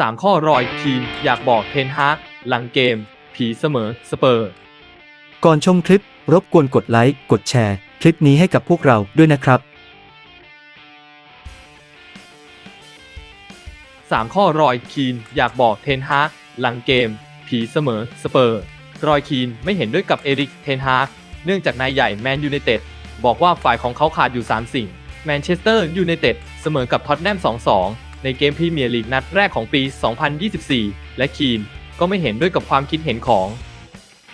3 ข้อรอยทีม อยากบอกเทนฮากหลังเกม ผีเสมอสเปอร์ ก่อนชมคลิป รบกวนกดไลค์ กดแชร์ คลิปนี้ให้กับพวกเราด้วยนะครับ 3 ข้อรอยคีน อยากบอกเทนฮากหลังเกม ผีเสมอสเปอร์ รอยคีนไม่เห็นด้วยกับเอริกเทนฮากเนื่องจากนายใหญ่แมนยูไนเต็ดบอกว่าฝ่ายของเขาขาดอยู่ 3 สิ่งแมนเชสเตอร์ยูไนเต็ดเสมอกับท็อตแนม 2-2 ในเกมพรีเมียร์ลีกนัดแรกของปี 2024 และคีนก็ไม่เห็นด้วยกับความคิดเห็นของ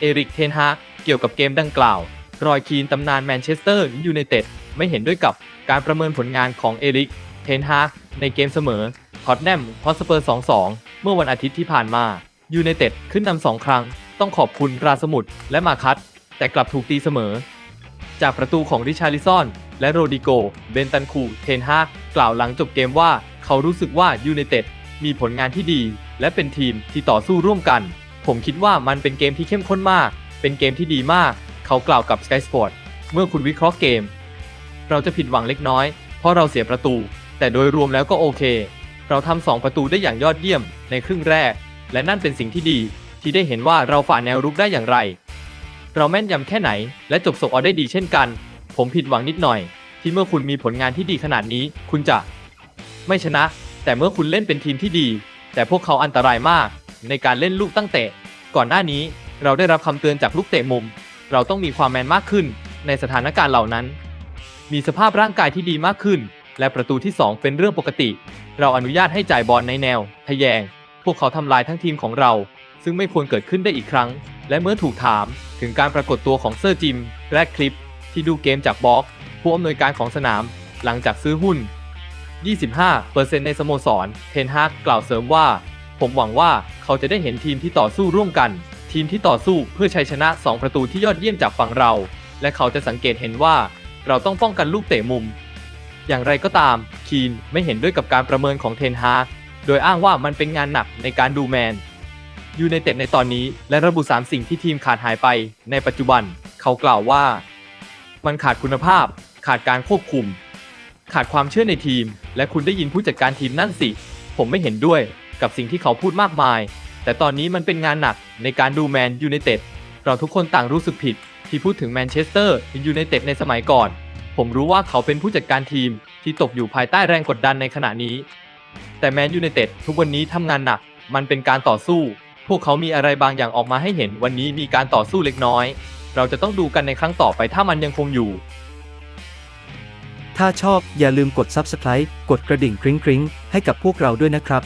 เอริกเทนฮากเกี่ยวกับเกมดังกล่าว รอยคีนตำนานแมนเชสเตอร์ยูไนเต็ดไม่เห็นด้วยกับการประเมินผลงานของเอริกเทนฮากในเกมเสมอท็อตแนมฮอสเปอร์ 2-2 เมื่อวันอาทิตย์ที่ผ่านมายูไนเต็ดขึ้นนำสองครั้ง ต้องขอบคุณราสมุดและมาคัตแต่กลับถูกตีเสมอ จากประตูของริชาริซอน และโรดิโก เบนตันคู เทนฮากกล่าวหลังจบเกมว่า เขารู้สึกว่ายูไนเต็ดมีผลงานที่ดี และเป็นทีมที่ต่อสู้ร่วมกัน ผมคิดว่ามันเป็นเกมที่เข้มข้นมาก เป็นเกมที่ดีมาก เขากล่าวกับ Sky Sport เมื่อคุณวิเคราะห์เกม เราจะผิดหวังเล็กน้อย เพราะเราเสียประตู แต่โดยรวมแล้วก็โอเค เราทำสองประตูได้อย่างยอดเยี่ยมในครึ่งแรก และนั่นเป็นสิ่งที่ดี ที่ได้เห็นว่าเราฝ่าแนวรุกได้อย่างไร เราแม่นยำแค่ไหน และจบส่งออกได้ดีเช่นกัน ผมผิดหวังนิดหน่อย ที่เมื่อคุณมีผลงานที่ดีขนาดนี้ คุณจะ ไม่ชนะ แต่เมื่อคุณเล่นเป็นทีมที่ดี แต่พวกเขาอันตรายมากในการเล่นลูกตั้งเตะ ก่อนหน้านี้เราได้รับคำเตือนจากลูกเตะมุม เราต้องมีความแมนมากขึ้น ในสถานการณ์เหล่านั้น มีสภาพร่างกายที่ดีมากขึ้น และประตูที่ 2 เป็นเรื่องปกติ เราอนุญาตให้จ่ายบอลในแนวทะแยง พวกเขาทำลายทั้งทีมของเรา ซึ่งไม่ควรเกิดขึ้นได้อีกครั้ง และเมื่อถูกถามถึงการปรากฏตัวของเซอร์จิมและคลิป ที่ดูเกมจากบล็อก ผู้อำนวยการของสนาม หลังจากซื้อหุ้น 25%ในสโมสร เทนฮากกล่าวเสริมว่า ผมหวังว่าเขาจะได้เห็นทีมที่ต่อสู้ร่วมกัน ทีมที่ต่อสู้เพื่อชัยชนะ 2 ประตูที่ยอดเยี่ยมจากฝั่งเรา และเขาจะสังเกตเห็นว่าเราต้องป้องกันลูกเตะมุม อย่างไรก็ตาม คีนไม่เห็นด้วยกับการประเมินของเทนฮากโดยอ้างว่ามันเป็นงานหนักในการดูแมนยูไนเต็ดในตอนนี้และระบุ 3 สิ่งที่ทีมขาดหายไป ในปัจจุบัน เขากล่าวว่า มันขาดคุณภาพ ขาดการควบคุม ขาดความเชื่อในทีม และคุณได้ยินผู้จัดการทีมนั่นสิ ผมไม่เห็นด้วยกับสิ่งที่เขาพูดมากมาย แต่ตอนนี้มันเป็นงานหนักในการดูแมนยูไนเต็ดเราทุกคนต่างรู้สึกผิด ที่พูดถึงแมนเชสเตอร์ยูไนเต็ดในสมัยก่อน ผมรู้ว่าเขาเป็นผู้จัดการทีมที่ตกอยู่ภายใต้แรงกดดันในขณะนี้ แต่แมนยูไนเต็ดทุกวันนี้ทำงานหนัก มันเป็นการต่อสู้ พวกเขามีอะไรบางอย่างออกมาให้เห็นวันนี้มีการต่อสู้เล็กน้อย เราจะต้องดูกันในครั้งต่อไปถ้ามันยังคงอยู่ ถ้าชอบอย่าลืมกด Subscribe กดกระดิ่งกริ๊งๆ ให้กับพวกเราด้วยนะครับ